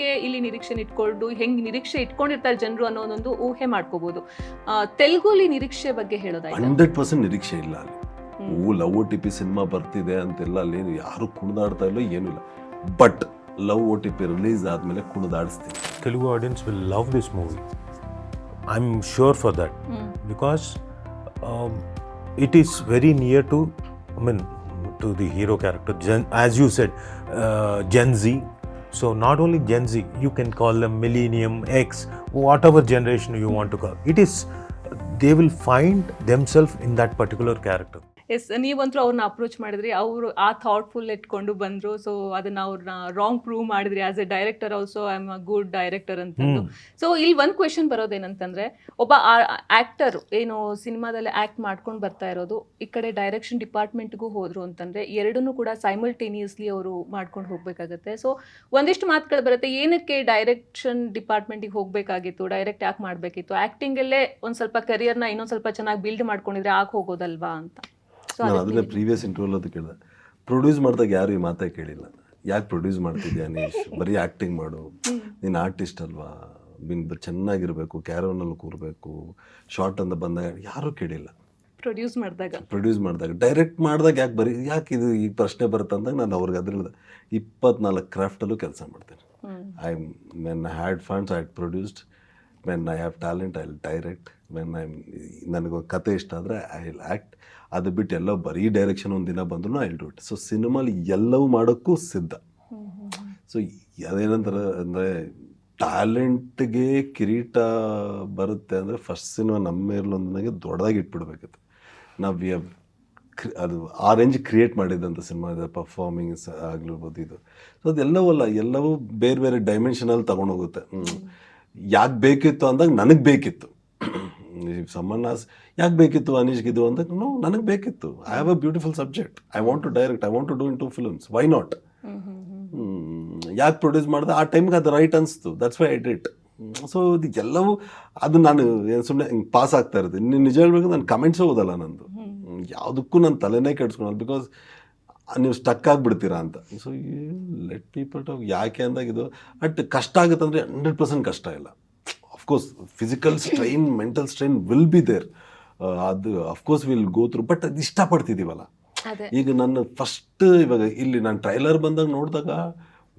ಹೆಂಗೆ ಇಲ್ಲಿ ನಿರೀಕ್ಷೆ ಇಟ್ಕೊಂಡು ಹೆಂಗ್ ನಿರೀಕ್ಷೆ ಇಟ್ಕೊಂಡಿರ್ತಾರೆ ಜನರು ಅನ್ನೋ ಒಂದು ಊಹೆ ಮಾಡ್ಕೋಬಹುದು ತೆಲುಗುಲಿ ನಿರೀಕ್ಷೆ ಬಗ್ಗೆ ಹೇಳೋದಾಯ್ತು? ಹಂಡ್ರೆಡ್ ಪರ್ಸೆಂಟ್ ನಿರೀಕ್ಷೆ ಇಲ್ಲ ಅಲ್ಲಿ. ಹೂ love O T P cinema ಬರ್ತಿದೆ ಅಂತೆಲ್ಲ ಅಲ್ಲಿ ಯಾರು ಕುಣಿದಾಡ್ತಾ ಇಲ್ಲ ಏನೂ ಇಲ್ಲ. But love O T P release ಆದ್ಮೇಲೆ ಕುಣಿದಾಡಿಸ್ತೀನಿ. Telugu audience will love this movie I am sure for that because it is very near to I mean to the hero character Jan as you said gen Z. So not only Gen Z, you can call them Millennium X, whatever generation you want to call. It is they will find themselves in that particular character. Yes ನೀವಂತೂ ಅವ್ರನ್ನ approach ಮಾಡಿದ್ರಿ. ಅವರು ಆ thoughtful ಇಟ್ಕೊಂಡು ಬಂದ್ರು. So ಅದನ್ನ ಅವ್ರನ್ನ wrong prove ಮಾಡಿದ್ರಿ. As a director also I am a good director ಅಂತಂದು ಸೊ ಇಲ್ಲಿ ಒಂದು ಕ್ವೆಶನ್ ಬರೋದೇನಂತಂದ್ರೆ ಒಬ್ಬ ಆಕ್ಟರ್ ಏನು ಸಿನಿಮಾದಲ್ಲಿ ಆಕ್ಟ್ ಮಾಡ್ಕೊಂಡು ಬರ್ತಾ ಇರೋದು. ಈ ಕಡೆ ಡೈರೆಕ್ಷನ್ ಡಿಪಾರ್ಟ್ಮೆಂಟ್ಗೂ ಹೋದ್ರು ಅಂತಂದ್ರೆ ಎರಡನ್ನೂ ಕೂಡ ಸೈಮಲ್ಟೇನಿಯಸ್ಲಿ ಅವರು ಮಾಡ್ಕೊಂಡು ಹೋಗ್ಬೇಕಾಗತ್ತೆ. ಸೊ ಒಂದಿಷ್ಟು ಮಾತುಗಳು ಬರುತ್ತೆ. ಏನಕ್ಕೆ ಡೈರೆಕ್ಷನ್ ಡಿಪಾರ್ಟ್ಮೆಂಟಿಗೆ ಹೋಗ್ಬೇಕಾಗಿತ್ತು? ಡೈರೆಕ್ಟ್ ಯಾಕೆ ಮಾಡಬೇಕಿತ್ತು? ಆ್ಯಕ್ಟಿಂಗಲ್ಲೇ ಒಂದು ಸ್ವಲ್ಪ ಕರಿಯರ್ನ ಇನ್ನೊಂದು ಸ್ವಲ್ಪ ಚೆನ್ನಾಗಿ ಬಿಲ್ಡ್ ಮಾಡ್ಕೊಂಡಿದ್ರೆ ಆಗ ಹೋಗೋದಲ್ವಾ ಅಂತ. ನಾನು ಅದನ್ನೇ ಪ್ರೀವಿಯಸ್ ಇಂಟರ್ವ್ಯೂಲ್ ಅದು ಕೇಳಿದೆ. ಪ್ರೊಡ್ಯೂಸ್ ಮಾಡಿದಾಗ ಯಾರು ಈ ಮಾತೇ ಕೇಳಿಲ್ಲ. ಯಾಕೆ ಪ್ರೊಡ್ಯೂಸ್ ಮಾಡ್ತಿದ್ಯಾ ಅನೀಶ್ ಬರೀ ಆ್ಯಕ್ಟಿಂಗ್ ಮಾಡು. ನೀನು ಆರ್ಟಿಸ್ಟ್ ಅಲ್ವಾ? ನೀನು ಚೆನ್ನಾಗಿರಬೇಕು ಕ್ಯಾರವನಲ್ಲಿ ಕೂರಬೇಕು ಶಾರ್ಟ್ ಅಂತ ಬಂದಾಗ ಯಾರು ಕೇಳಿಲ್ಲ. ಪ್ರೊಡ್ಯೂಸ್ ಮಾಡಿದಾಗ. ಪ್ರೊಡ್ಯೂಸ್ ಮಾಡಿದಾಗ. ಡೈರೆಕ್ಟ್ ಮಾಡಿದಾಗ ಯಾಕೆ ಬರೀ ಯಾಕೆ ಇದು ಈ ಪ್ರಶ್ನೆ ಬರುತ್ತೆ ಅಂದಾಗ ನಾನು ಅವ್ರಿಗೆ ಅದ್ರಿಂದ ಇಪ್ಪತ್ನಾಲ್ಕು ಕ್ರಾಫ್ಟಲ್ಲೂ ಕೆಲಸ ಮಾಡ್ತೇನೆ. I mean I had funds I produced mean I have talent I direct mean I ನನಗೆ ಕತೆ ಇಷ್ಟ ಆದರೆ ಐ ವಿಲ್ ಆ್ಯಕ್ಟ್ ಅದು ಬಿಟ್ಟು ಎಲ್ಲ ಬರೀ ಡೈರೆಕ್ಷನ್ ಒಂದಿನ ಬಂದ್ರು ಐ ಡೂ ಇಟ್ ಸೊ ಸಿನಿಮಾಲಿ ಎಲ್ಲವೂ ಮಾಡೋಕ್ಕೂ ಸಿದ್ಧ. ಸೊ ಅದೇನಂತಾರೆ ಅಂದರೆ ಟ್ಯಾಲೆಂಟ್ಗೆ ಕಿರೀಟ ಬರುತ್ತೆ ಅಂದರೆ ಫಸ್ಟ್ ಸಿನಿಮಾ ನಮ್ಮ ಇರ್ಲೊಂದನಾಗೆ ದೊಡ್ಡದಾಗಿ ಇಟ್ಬಿಡ್ಬೇಕಿತ್ತು. ನಾವು ಹ್ಯಾವ್ ಅದು ಆ ರೇಂಜ್ ಕ್ರಿಯೇಟ್ ಮಾಡಿದ್ದಂಥ ಸಿನಿಮಾ ಇದೆ ಪರ್ಫಾರ್ಮಿಂಗ್ಸ್ ಆಗಿರ್ಬೋದು ಇದು. ಸೊ ಅದೆಲ್ಲವಲ್ಲ, ಎಲ್ಲವೂ ಬೇರೆ ಬೇರೆ ಡೈಮೆನ್ಷನಲ್ಲಿ ತೊಗೊಂಡೋಗುತ್ತೆ ಯಾಕೆ ಬೇಕಿತ್ತು ಅಂದಾಗ ನನಗೆ ಬೇಕಿತ್ತು. ಸಮ್ಮನ್ ಆಸ್ ಯಾಕೆ ಬೇಕಿತ್ತು ಅನೀಶ್ಗಿದು ಅಂತ ನೋ ನನಗೆ ಬೇಕಿತ್ತು. I have a beautiful subject I want to direct I want to do in two films why not ಯಾಕೆ ಪ್ರೊಡ್ಯೂಸ್ ಮಾಡಿದೆ? ಆ ಟೈಮ್ಗೆ ಅದು ರೈಟ್ ಅನಿಸ್ತು. That's why I it so ಇದು ಎಲ್ಲವೂ ಅದು ನಾನು ಏನು ಸುಮ್ಮನೆ ಹಿಂಗೆ ಪಾಸ್ ಆಗ್ತಾ ಇರುತ್ತೆ ನೀನು ನಿಜ ಹೇಳ್ಬೇಕು ನಾನು ಕಮೆಂಟ್ಸೇ ಓದಲ್ಲ ನಂದು. ಯಾವುದಕ್ಕೂ ನಾನು ತಲೆನೇ ಕೆಡ್ಸ್ಕೊಳಲ್ಲ ಬಿಕಾಸ್ ನೀವು ಸ್ಟಕ್ ಆಗಿಬಿಡ್ತೀರಾ ಅಂತ. ಸೊ ಲೆಟ್ ಪೀಪಲ್ ಟಾಕ್ ಯಾಕೆ ಅಂದಾಗ ಇದು ಬಟ್ ಕಷ್ಟ ಆಗುತ್ತೆ ಅಂದರೆ ಹಂಡ್ರೆಡ್ ಪರ್ಸೆಂಟ್ ಕಷ್ಟ ಇಲ್ಲ. Of course physical strain mental strain will be there ಅದು of course will go through but ಅದು ಇಷ್ಟಪಡ್ತಿದ್ದೀವಲ್ಲ. ಈಗ ನನ್ನ ಫಸ್ಟ್ ಇವಾಗ ಇಲ್ಲಿ ನಾನು ಟ್ರೈಲರ್ ಬಂದಾಗ ನೋಡಿದಾಗ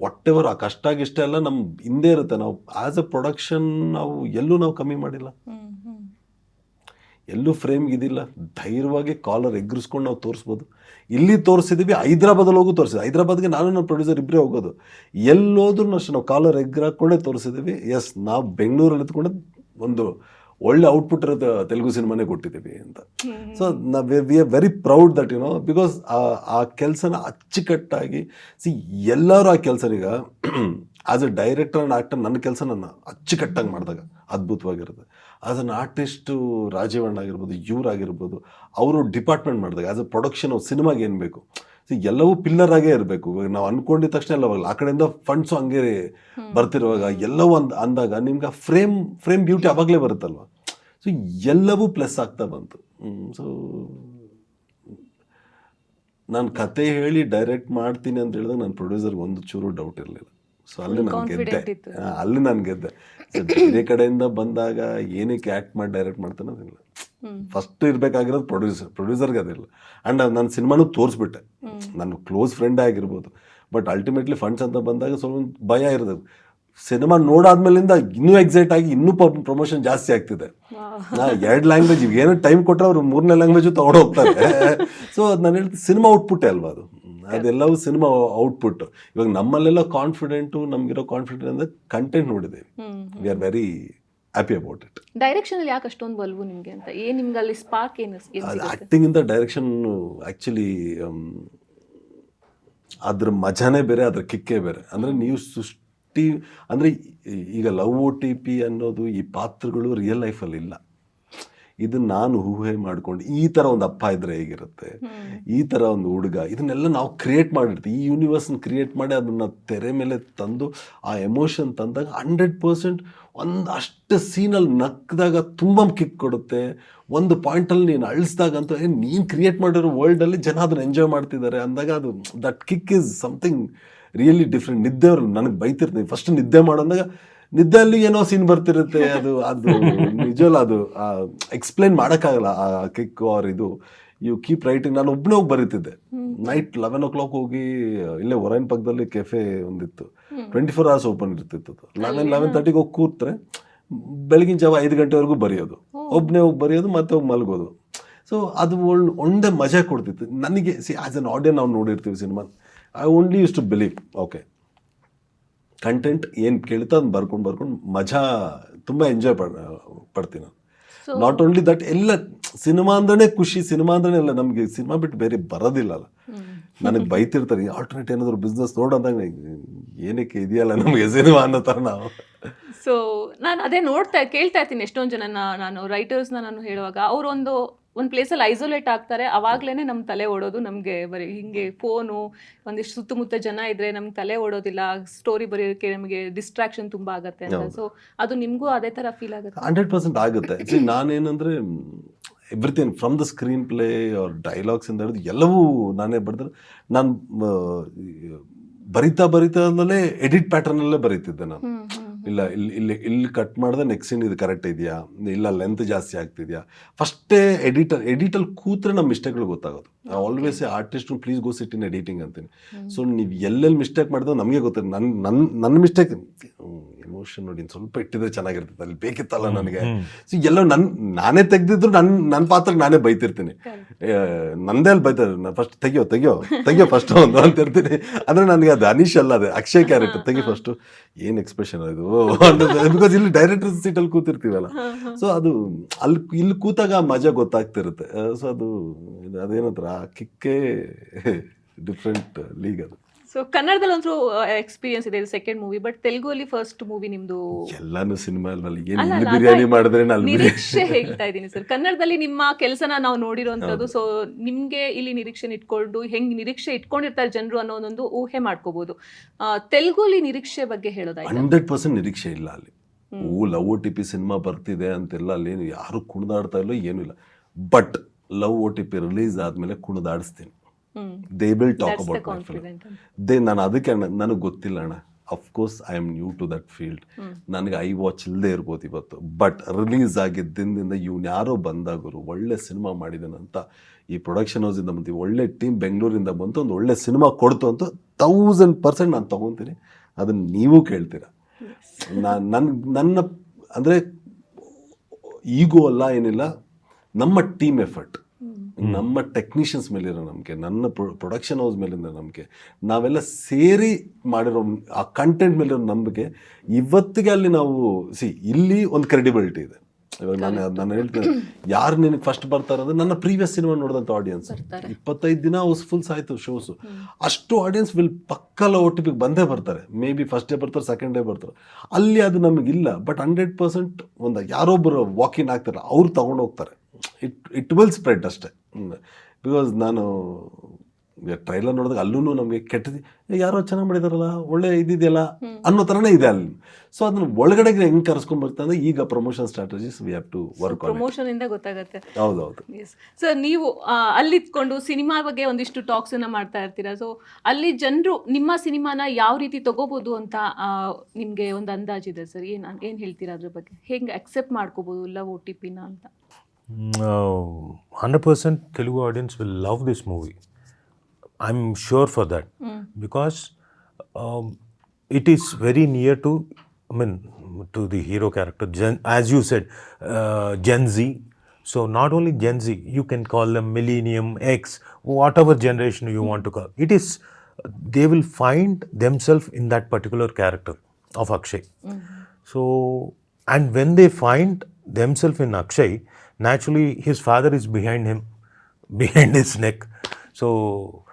ವಾಟ್ ಎವರ್ ಆ ಕಷ್ಟ ಗಿಷ್ಟ ಎಲ್ಲ ನಮ್ಮ ಹಿಂದೆ ಇರುತ್ತೆ. ನಾವು ಆ್ಯಸ್ ಅ ಪ್ರೊಡಕ್ಷನ್ ನಾವು ಎಲ್ಲೂ ನಾವು ಕಮ್ಮಿ ಮಾಡಿಲ್ಲ. ಎಲ್ಲೂ ಫ್ರೇಮ್ಗೆ ಇದಿಲ್ಲ. ಧೈರ್ಯವಾಗಿ ಕಾಲರ್ ಎಗ್ರಿಸ್ಕೊಂಡು ನಾವು ತೋರಿಸ್ಬೋದು. ಇಲ್ಲಿ ತೋರಿಸಿದ್ದೀವಿ ಹೈದ್ರಾಬಾದಲ್ಲಿ ಹೋಗು ತೋರಿಸಿದ್ವಿ. ಹೈದ್ರಾಬಾದ್ಗೆ ನಾನು ನನ್ನ ಪ್ರೊಡ್ಯೂಸರ್ ಇಬ್ಬರೇ ಹೋಗೋದು. ಎಲ್ಲೋದ್ರೂ ಅಷ್ಟು ನಾವು ಕಾಲರ್ ಎಗ್ರಾಕೊಂಡೇ ತೋರಿಸಿದ್ದೀವಿ ಎಸ್ ನಾವು ಬೆಂಗಳೂರಲ್ಲಿ ಎತ್ಕೊಂಡು ಒಂದು ಒಳ್ಳೆ ಔಟ್ಪುಟ್ ಇರೋದು ತೆಲುಗು ಸಿನಿಮಾನೇ ಕೊಟ್ಟಿದ್ದೀವಿ ಅಂತ. ಸೊ ನಾವು we are very proud that you know because ಆ ಕೆಲಸನ ಅಚ್ಚುಕಟ್ಟಾಗಿ ಸಿ ಎಲ್ಲರೂ ಆ ಕೆಲಸನೀಗ as a director and actor ನನ್ನ ಕೆಲಸ ನನ್ನ ಅಚ್ಚುಕಟ್ಟಾಗಿ ಮಾಡಿದಾಗ ಅದ್ಭುತವಾಗಿರುತ್ತೆ. ಆಸ್ ಅನ್ ಆರ್ಟಿಸ್ಟು ರಾಜೀವಣ್ಣ ಆಗಿರ್ಬೋದು ಇವರಾಗಿರ್ಬೋದು ಅವರು ಡಿಪಾರ್ಟ್ಮೆಂಟ್ ಮಾಡಿದಾಗ ಆಸ್ ಎ ಪ್ರೊಡಕ್ಷನ್ ಸಿನಿಮಾಗೆ ಏನು ಬೇಕು? ಸೊ ಎಲ್ಲವೂ ಪಿಲ್ಲರ್ ಆಗೇ ಇರಬೇಕು. ಇವಾಗ ನಾವು ಅನ್ಕೊಂಡಿದ ತಕ್ಷಣ ಎಲ್ಲ ಹೋಗಲ್ಲ. ಆ ಕಡೆಯಿಂದ ಫಂಡ್ಸು ಹಂಗೆ ಬರ್ತಿರುವಾಗ ಎಲ್ಲವೂ ಅಂದ ಅಂದಾಗ ನಿಮ್ಗೆ ಆ ಫ್ರೇಮ್ ಫ್ರೇಮ್ ಬ್ಯೂಟಿ ಅವಾಗಲೇ ಬರುತ್ತಲ್ವ? ಸೊ ಎಲ್ಲವೂ ಪ್ಲಸ್ ಆಗ್ತಾ ಬಂತು. ಸೊ ನಾನು ಕತೆ ಹೇಳಿ ಡೈರೆಕ್ಟ್ ಮಾಡ್ತೀನಿ ಅಂತ ಹೇಳಿದಾಗ ನನ್ನ ಪ್ರೊಡ್ಯೂಸರ್ಗೆ ಒಂದು ಚೂರು ಡೌಟ್ ಇರಲಿಲ್ಲ. ಸೊ ಅಲ್ಲಿ ನಾನು ಗೆದ್ದೆ. ಅಲ್ಲಿ ನಾನು ಗೆದ್ದೆ. ಬೇರೆ ಕಡೆಯಿಂದ ಬಂದಾಗ ಏನಕ್ಕೆ ಆ್ಯಕ್ಟ್ ಮಾಡಿ ಡೈರೆಕ್ಟ್ ಮಾಡ್ತಾನೆ ಅದಿಲ್ಲ. ಫಸ್ಟ್ ಇರಬೇಕಾಗಿರೋದು ಪ್ರೊಡ್ಯೂಸರ್ ಪ್ರೊಡ್ಯೂಸರ್ಗೆ ಅದಿಲ್ಲ. ಆ್ಯಂಡ್ ನಾನು ಸಿನಿಮಾನು ತೋರಿಸ್ಬಿಟ್ಟೆ. ನನ್ನ ಕ್ಲೋಸ್ ಫ್ರೆಂಡೇ ಆಗಿರ್ಬೋದು. ಬಟ್ ಅಲ್ಟಿಮೇಟ್ಲಿ ಫಂಡ್ಸ್ ಅಂತ ಬಂದಾಗ ಸ್ವಲ್ಪ ಭಯ ಇರ್ತದೆ. ಸಿನಿಮಾ ನೋಡಾದ್ಮೇಲಿಂದ ಇನ್ನೂ ಎಕ್ಸೈಟ್ ಆಗಿ ಇನ್ನೂ ಪ್ರಮೋಷನ್ ಜಾಸ್ತಿ ಆಗ್ತಿದೆ. ಎರಡು ಲ್ಯಾಂಗ್ವೇಜ್ ಏನೋ ಟೈಮ್ ಕೊಟ್ಟರೆ ಅವರು ಮೂರನೇ ಲ್ಯಾಂಗ್ವೇಜು ತಗೊಂಡು ಹೋಗ್ತಾರೆ. ಸೊ ಅದು ನಾನು ಹೇಳ್ತೀನಿ ಸಿನಿಮಾ ಔಟ್ಪುಟ್ಟೇ ಅಲ್ವಾ ಅದು? ಅದೆಲ್ಲವೂ ಸಿನಿಮಾ ಔಟ್ಪುಟ್ ಇವಾಗ ನಮ್ಮಲ್ಲೆಲ್ಲ ಕಾನ್ಫಿಡೆಂಟು ನಮಗಿರೋ ಕಾನ್ಫಿಡೆಂಟ್ ಅಂದರೆ ಕಂಟೆಂಟ್ ನೋಡಿದ್ದೇವೆ. We are very happy about it direction ಯಾಕೆ ಅಷ್ಟೊಂದು ಬಲ್ವು ನಿಮಗೆ ಅಂತ? ಏನು ನಿಮ್ಗೆ ಅಲ್ಲಿ ಸ್ಪಾರ್ಕ್ ಏನು ಆ್ಯಕ್ಟಿಂಗ್ ಇಂದ ಡೈರೆಕ್ಷನ್ ಆ್ಯಕ್ಚುಲಿ ಅದ್ರ ಮಜಾನೇ ಬೇರೆ ಅದ್ರ ಕಿಕ್ಕೇ ಬೇರೆ. ಅಂದರೆ ನೀವು ಸೃಷ್ಟಿ ಅಂದರೆ ಈಗ ಲವ್ ಓ ಟಿ ಪಿ ಅನ್ನೋದು ಈ ಪಾತ್ರಗಳು ರಿಯಲ್ ಲೈಫಲ್ಲಿ ಇಲ್ಲ. ಇದು ನಾನು ಊಹೆ ಮಾಡ್ಕೊಂಡು ಈ ಥರ ಒಂದು ಅಪ್ಪ ಇದ್ರೆ ಹೇಗಿರುತ್ತೆ? ಈ ಥರ ಒಂದು ಹುಡುಗ ಇದನ್ನೆಲ್ಲ ನಾವು ಕ್ರಿಯೇಟ್ ಮಾಡಿರ್ತೀವಿ. ಈ ಯೂನಿವರ್ಸ್ನ ಕ್ರಿಯೇಟ್ ಮಾಡಿ ಅದನ್ನು ತೆರೆ ಮೇಲೆ ತಂದು ಆ ಎಮೋಷನ್ ತಂದಾಗ ಹಂಡ್ರೆಡ್ ಪರ್ಸೆಂಟ್ ಒಂದು ಅಷ್ಟು ಸೀನಲ್ಲಿ ನಕ್ಕದಾಗ ತುಂಬ ಕಿಕ್ ಕೊಡುತ್ತೆ. ಒಂದು ಪಾಯಿಂಟಲ್ಲಿ ನೀನು ಅಳಿಸಿದಾಗ ಅಂತ ನೀನು ಕ್ರಿಯೇಟ್ ಮಾಡಿರೋ ವರ್ಲ್ಡಲ್ಲಿ ಜನ ಅದನ್ನು ಎಂಜಾಯ್ ಮಾಡ್ತಿದ್ದಾರೆ ಅಂದಾಗ ಅದು that kick is something really different ನಿದ್ದೆ ಅವ್ರು ನನಗೆ ಬೈತಿರ್ತೀನಿ. ಫಸ್ಟ್ ನಿದ್ದೆ ಮಾಡೋದಾಗ ನಿದ್ದೆಯಲ್ಲಿ ಏನೋ ಸೀನ್ ಬರ್ತಿರುತ್ತೆ ಅದು ಅದು ನಿಜವಲ್ಲ ಅದು. ಎಕ್ಸ್ಪ್ಲೇನ್ ಮಾಡೋಕ್ಕಾಗಲ್ಲ ಆ ಕಿಕ್ ಆರ್ ಇದು. ಯು ಕೀಪ್ ರೈಟಿಂಗ್ ನಾನು ಒಬ್ಬನೇ ಹೋಗಿ ಬರೀತಿದ್ದೆ. ನೈಟ್ ಲೆವೆನ್ ಓ ಕ್ಲಾಕ್ ಹೋಗಿ ಇಲ್ಲೇ ಹೊರೈನ್ ಪಕ್ಕದಲ್ಲಿ ಕೆಫೆ ಒಂದಿತ್ತು. ಟ್ವೆಂಟಿ ಫೋರ್ ಅವರ್ಸ್ ಓಪನ್ ಇರ್ತಿತ್ತು ಲೆವೆನ್ ಲೆವೆನ್ ತರ್ಟಿಗೆ ಹೋಗಿ ಕೂತ್ರೆ ಬೆಳಗಿನ ಜಾವ ಐದು ಗಂಟೆವರೆಗೂ ಬರೆಯೋದು. ಒಬ್ಬನೇ ಹೋಗಿ ಬರೆಯೋದು ಮತ್ತೆ ಹೋಗಿ ಮಲಗೋದು. ಸೊ ಅದು ಒಳ್ಳೆ ಒಂದೇ ಮಜಾ ಕೊಡ್ತಿತ್ತು. ನನಗೆ ಸಿ ಆ್ಯಸ್ ಅನ್ ಆಡಿಯನ್ ನಾವು ನೋಡಿರ್ತೀವಿ cinema I only use to believe okay content ಏನು ಕೇಳ್ತಾ ಅದನ್ನ ಬರ್ಕೊಂಡು ಬರ್ಕೊಂಡು ಮಜಾ ತುಂಬ ಎಂಜಾಯ್ ಪಡ್ ಪಡ್ತೀನಿ ನಾನು. ನಾಟ್ ಓನ್ಲಿ ದಟ್ ಎಲ್ಲ ಸಿನಿಮಾ ಅಂದ್ರೆ ಖುಷಿ ಸಿನಿಮಾ ಅಂದ್ರೆ ಎಲ್ಲ ನಮಗೆ ಸಿನಿಮಾ ಬಿಟ್ಟು ಬೇರೆ ಬರೋದಿಲ್ಲಲ್ಲ ನನಗೆ ಬೈತಿರ್ತಾರೆ ಆಲ್ಟರ್ನೇಟ್ ಏನಾದ್ರು ಬಿಸ್ನೆಸ್ ನೋಡಂದಾಗ ಏನಕ್ಕೆ ಇದೆಯಲ್ಲ ನಮಗೆ ಸಿನಿಮಾ ಅನ್ನೋ ಥರ ನಾವು. ಸೊ ನಾನು ಅದೇ ನೋಡ್ತಾ ಕೇಳ್ತಾ ಇರ್ತೀನಿ ಎಷ್ಟೊಂದು ಜನ ನಾನು ರೈಟರ್ಸ್ನ ನಾನು ಹೇಳುವಾಗ ಅವರೊಂದು ಒಂದು ಪ್ಲೇಸಲ್ಲಿ ಐಸೋಲೇಟ್ ಆಗ್ತಾರೆ ಅವಾಗ್ಲೇನೆ ನಮ್ಮ ತಲೆ ಓಡೋದು ನಮಗೆ ಬರೀ ಹಿಂಗೆ ಫೋನು ಒಂದಿಷ್ಟು ಸುತ್ತಮುತ್ತ ಜನ ಇದ್ರೆ ನಮ್ಗೆ ತಲೆ ಓಡೋದಿಲ್ಲ ಸ್ಟೋರಿ ಬರೆಯೋಕ್ಕೆ ನಮಗೆ ಡಿಸ್ಟ್ರಾಕ್ಷನ್ ತುಂಬಾ ಆಗತ್ತೆ ಅಂತ. ಸೊ ಅದು ನಿಮಗೂ ಅದೇ ತರ ಫೀಲ್ ಆಗುತ್ತೆ. ಹಂಡ್ರೆಡ್ ಪರ್ಸೆಂಟ್ ಆಗುತ್ತೆ. ನಾನೇನಂದ್ರೆ everything from the screenplay ಅವ್ರ ಡೈಲಾಗ್ಸ್ ಇಂದ ಹಿಡಿದು ಎಲ್ಲವೂ ನಾನೇ ಬರೆದ್ರೆ ನಾನು ಬರಿತಾ ಬರಿತಾ ಅಂದಲೇ ಎಡಿಟ್ ಪ್ಯಾಟರ್ನಲ್ಲೇ ಬರೀತಿದ್ದೆ ನಾನು. ಇಲ್ಲ ಇಲ್ಲಿ ಇಲ್ಲಿ ಇಲ್ಲಿ ಕಟ್ ಮಾಡಿದ್ರೆ ನೆಕ್ಸ್ಟ್ ಸೀನ್ ಇದು ಕರೆಕ್ಟ್ ಇದೆಯಾ? ಇಲ್ಲ ಲೆಂತ್ ಜಾಸ್ತಿ ಆಗ್ತಿದೆಯಾ? ಫಸ್ಟೇ ಎಡಿಟರ್ ಎಡಿಟಲ್ಲಿ ಕೂತ್ರೆ ನಮ್ಮ ಮಿಸ್ಟೇಕ್ಗಳು ಗೊತ್ತಾಗೋದು. Always artist please go sit in editing ಅಂತೀನಿ. ಸೊ ನೀವು ಎಲ್ಲೆಲ್ಲಿ ಮಿಸ್ಟೇಕ್ ಮಾಡಿದ್ರು ನಮಗೆ ಗೊತ್ತಿಲ್ಲ ನನ್ನ ನನ್ನ ನನ್ನ ಮಿಸ್ಟೇಕ್ ಎಮೋಷನ್ ನೋಡಿ ಸ್ವಲ್ಪ ಇಟ್ಟಿದ್ರೆ ಚೆನ್ನಾಗಿರ್ತದೆ ಅಲ್ಲಿ ಬೇಕಿತ್ತಲ್ಲ ನನಗೆ. ಸೊ ಎಲ್ಲ ನನ್ನ ನಾನೇ ತೆಗ್ದಿದ್ರು ನನ್ನ ನನ್ನ ಪಾತ್ರಕ್ಕೆ ನಾನೇ ಬೈತಿರ್ತೀನಿ. ನಂದೇ ಅಲ್ಲಿ ಬೈತಾರೆ ಫಸ್ಟ್ ತೆಗಿಯೋ ತೆಗಿಯೋ ತೆಗಿಯೋ ಫಸ್ಟ್ ಒಂದು ಅಂತ ಇರ್ತೀನಿ ಅಂದ್ರೆ ನನಗೆ ಅದು ಅನೀಶ್ ಅಲ್ಲ ಅದು ಅಕ್ಷಯ್ ಕ್ಯಾರೆಕ್ಟರ್ ತೆಗಿ ಫಸ್ಟ್ ಏನು ಎಕ್ಸ್ಪ್ರೆಷನ್ ಇದು ಬಿಕಾಸ್ ಇಲ್ಲಿ ಡೈರೆಕ್ಟರ್ ಅಲ್ಲಿ ಕೂತಿರ್ತೀವಲ್ಲ. ಸೊ ಅದು ಅಲ್ಲಿ ಇಲ್ಲಿ ಕೂತಾಗ ಆ ಮಜಾ ಗೊತ್ತಾಗ್ತಿರುತ್ತೆ. ಸೊ ಅದು ಅದೇನತ್ರ ಅದೇನಂತಾರೆ ಆ ಕಿಕ್ಕೇ ಡಿಫ್ರೆಂಟ್ ಲೀಗ್ ಅದು. ಸೊ ಕನ್ನಡದಲ್ಲಿ ಒಂದು ಎಕ್ಸ್ಪೀರಿಯನ್ಸ್ ಇದೆ ಸೆಕೆಂಡ್ ಮೂವಿ ಬಟ್ ತೆಲುಗಲ್ಲಿ ಫಸ್ಟ್ ಮೂವಿ ನಿಮ್ದು ಎಲ್ಲಾನು ಸಿನಿಮಾ ಅಲ್ವಲ್ಲ ಏನು ಬಿರಿಯಾನಿ ಮಾಡಿದ್ರೆ ನಾನು ನಿರೀಕ್ಷೆ ಹೇಳ್ತಾ ಇದ್ದೀನಿ ಸರ್ ಕನ್ನಡದಲ್ಲಿ ನಿಮ್ಮ ಕೆಲಸನ ನಾವು ನೋಡಿರೋಂಥದ್ದು ಸೊ ನಿಮ್ಗೆ ಇಲ್ಲಿ ನಿರೀಕ್ಷೆ ಇಟ್ಕೊಂಡು ಹೆಂಗ್ ನಿರೀಕ್ಷೆ ಇಟ್ಕೊಂಡಿರ್ತಾರೆ ಜನರು ಅನ್ನೋ ಅನ್ನೋದೊಂದು ಊಹೆ ಮಾಡ್ಕೋಬಹುದು ತೆಲುಗುಲಿ ನಿರೀಕ್ಷೆ ಬಗ್ಗೆ ಹೇಳೋದಾಯ್ತು? ಹಂಡ್ರೆಡ್ ಪರ್ಸೆಂಟ್ ನಿರೀಕ್ಷೆ ಇಲ್ಲ ಅಲ್ಲಿ. ಓ love O T P cinema ಬರ್ತಿದೆ ಅಂತೆಲ್ಲ ಅಲ್ಲಿ ಯಾರು ಕುಣಿದಾಡ್ತಾ ಇಲ್ಲ ಏನೂ ಇಲ್ಲ. But love O T P release ಆದ್ಮೇಲೆ ಕುಣಿದಾಡಿಸ್ತೀನಿ. They will talk about my film. They ನಾನು ಅದಕ್ಕೆ ನನಗೆ ಗೊತ್ತಿಲ್ಲ ಅಣ್ಣ. Of course I am new to that field ನನಗೆ ಐ ವಾಚ್ ಇಲ್ಲದೆ ಇರ್ಬೋದು ಇವತ್ತು. ಬಟ್ ರಿಲೀಸ್ ಆಗಿದ್ದಿಂದ ದಿನದಿಂದ ಇವ್ನು ಯಾರೋ ಬಂದಾಗರು ಒಳ್ಳೆ ಸಿನಿಮಾ ಮಾಡಿದನಂತ ಈ ಪ್ರೊಡಕ್ಷನ್ ಹೌಸಿಂದ ಬಂತು ಒಳ್ಳೆ ಟೀಮ್ ಬೆಂಗಳೂರಿಂದ ಬಂತು ಒಂದು ಒಳ್ಳೆ ಸಿನಿಮಾ ಕೊಡ್ತು ಅಂತ ತೌಸಂಡ್ ಪರ್ಸೆಂಟ್ ನಾನು ತೊಗೊತೀನಿ. ಅದನ್ನು ನೀವು ಕೇಳ್ತೀರ? ನಾನು ನನ್ನ ನನ್ನ ಅಂದರೆ ಈಗೋ ಅಲ್ಲ ಏನಿಲ್ಲ ನಮ್ಮ ಟೀಮ್ ಎಫರ್ಟ್ ನಮ್ಮ ಟೆಕ್ನಿಷಿಯನ್ಸ್ ಮೇಲಿರೋ ನಂಬಿಕೆ ನನ್ನ ಪ್ರೊಡಕ್ಷನ್ ಹೌಸ್ ಮೇಲಿಂದ ನಂಬಿಕೆ ನಾವೆಲ್ಲ ಸೇರಿ ಮಾಡಿರೋ ಆ ಕಂಟೆಂಟ್ ಮೇಲಿರೋ ನಂಬಿಕೆ ಇವತ್ತಿಗೆ ಅಲ್ಲಿ ನಾವು ಸಿ ಇಲ್ಲಿ ಒಂದು ಕ್ರೆಡಿಬಿಲಿಟಿ ಇದೆ. ಇವಾಗ ನಾನು ನಾನು ಹೇಳ್ತೇನೆ ಯಾರು ನಿನಗೆ ಫಸ್ಟ್ ಬರ್ತಾರೆ ಅಂದ್ರೆ ನನ್ನ ಪ್ರೀವಿಯಸ್ ಸಿನಿಮಾ ನೋಡಿದಂಥ ಆಡಿಯನ್ಸ್. ಇಪ್ಪತ್ತೈದು ದಿನ ಹೌಸ್ಫುಲ್ಸ್ ಆಯಿತು ಶೋಸು ಅಷ್ಟು ಆಡಿಯನ್ಸ್ ವಿಲ್ ಪಕ್ಕಲ್ಲ ಓ ಟಿ ಪಿಗೆ ಬಂದೇ ಬರ್ತಾರೆ. ಮೇ ಬಿ ಫಸ್ಟ್ ಡೇ ಬರ್ತಾರೆ ಸೆಕೆಂಡ್ ಡೇ ಬರ್ತಾರೆ. ಅಲ್ಲಿ ಅದು ನಮಗಿಲ್ಲ ಬಟ್ ಹಂಡ್ರೆಡ್ ಪರ್ಸೆಂಟ್ ಒಂದು ಯಾರೊಬ್ಬರು ವಾಕಿನ್ ಆಗ್ತಾರೆ ಅವ್ರು ತಗೊಂಡು ಹೋಗ್ತಾರೆ. ಇಟ್ ಇಟ್ ವಿಲ್ ಸ್ಪ್ರೆಡ್ ಅಷ್ಟೇ. ಬಿಕಾಸ್ ನಾನು ಟ್ರೈಲರ್ ನೋಡಿದಾಗ ಅಲ್ಲೂ ನಮಗೆ ಕೆಟ್ಟದಿ ಯಾರೋ ಚೆನ್ನಾಗಿ ಮಾಡಿದಾರಲ್ಲ ಒಳ್ಳೆ ಇದಿದೆಯಲ್ಲ ಅನ್ನೋ ಥರನೇ ಇದೆ ಅಲ್ಲಿ. ಸೊ ಅದನ್ನ ಒಳಗಡೆ ಹೆಂಗೆ ಕರ್ಸ್ಕೊಂಡ್ ಬರ್ತಾ ಅಂದ್ರೆ ಈಗ promotion strategies we have to work promotion ಇಂದ ಗೊತ್ತಾಗತ್ತೆ. ಹೌದೌದು. ಸರ್ ನೀವು ಅಲ್ಲಿ ಇದ್ಕೊಂಡು ಸಿನಿಮಾ ಬಗ್ಗೆ ಒಂದಿಷ್ಟು ಟಾಕ್ಸ್ ಅನ್ನ ಮಾಡ್ತಾ ಇರ್ತೀರಾ? ಸೊ ಅಲ್ಲಿ ಜನರು ನಿಮ್ಮ ಸಿನಿಮಾನ ಯಾವ ರೀತಿ ತಗೋಬಹುದು ಅಂತ ನಿಮಗೆ ನಿಮ್ಗೆ ಒಂದು ಅಂದಾಜಿದೆ ಸರ್? ಏನು ಏನು ಹೇಳ್ತೀರಾ ಅದ್ರ ಬಗ್ಗೆ? ಹೆಂಗೆ ಅಕ್ಸೆಪ್ಟ್ ಮಾಡ್ಕೋಬಹುದು ಇಲ್ಲ ಓ ಟಿ ಪಿನ ಅಂತ? 100%. Telugu audience will love this movie. I'm sure for that because um, it is very near to, I mean, to the hero character. As you said, uh, Gen Z. So not only Gen Z, you can call them Millennium X, whatever generation you want to call. It is they will find themselves in that particular character of Akshay. So and when they find themselves in Akshay, naturally his father is behind him behind his neck. So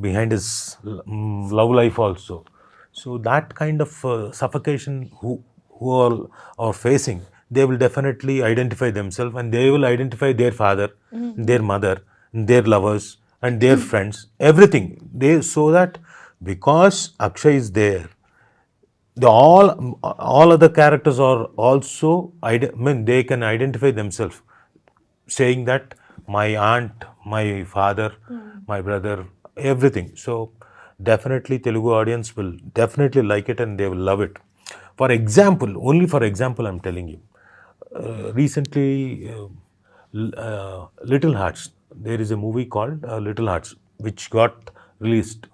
behind his love life also. So that kind of uh, suffocation who who all are facing they will definitely identify themselves and they will identify their father their mother their lovers and their friends everything. They so that because akshay is there the all all other characters are also I mean they can identify themselves saying that my aunt my father my brother everything so definitely Telugu audience will definitely like it and they will love it. For example, only for example, I'm telling you. Uh, recently, uh, uh, Little Hearts. There is a movie called uh, Little Hearts, which got released,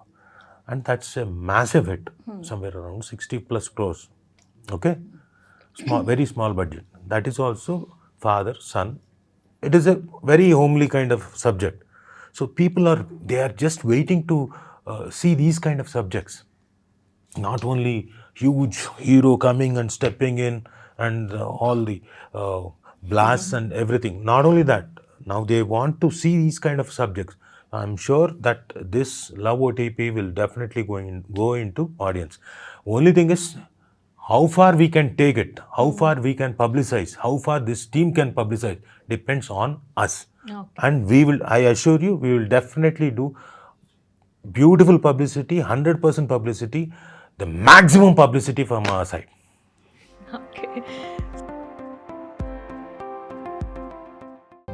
and that's a massive hit, somewhere around 60 plus crores. Okay, small, very small budget. That is also father son. It is a very homely kind of subject. So people are they are just waiting to uh, see these kind of subjects. Not only huge hero coming and stepping in and uh, all the uh, blasts and everything. Not only that now they want to see these kind of subjects. I'm sure that this love otp will definitely go, in, go into audience. Only thing is how far we can take it how far we can publicize how far this team can publicize depends on us and we will i assure you we will definitely do beautiful publicity 100% publicity the maximum publicity from our side okay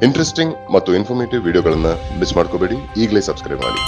interesting ಮತ್ತು informative ವಿಡಿಯೋಗಳನ್ನ miss ಮಾಡ್ಕೋಬೇಡಿ ಈಗಲೇ subscribe ಮಾಡಿ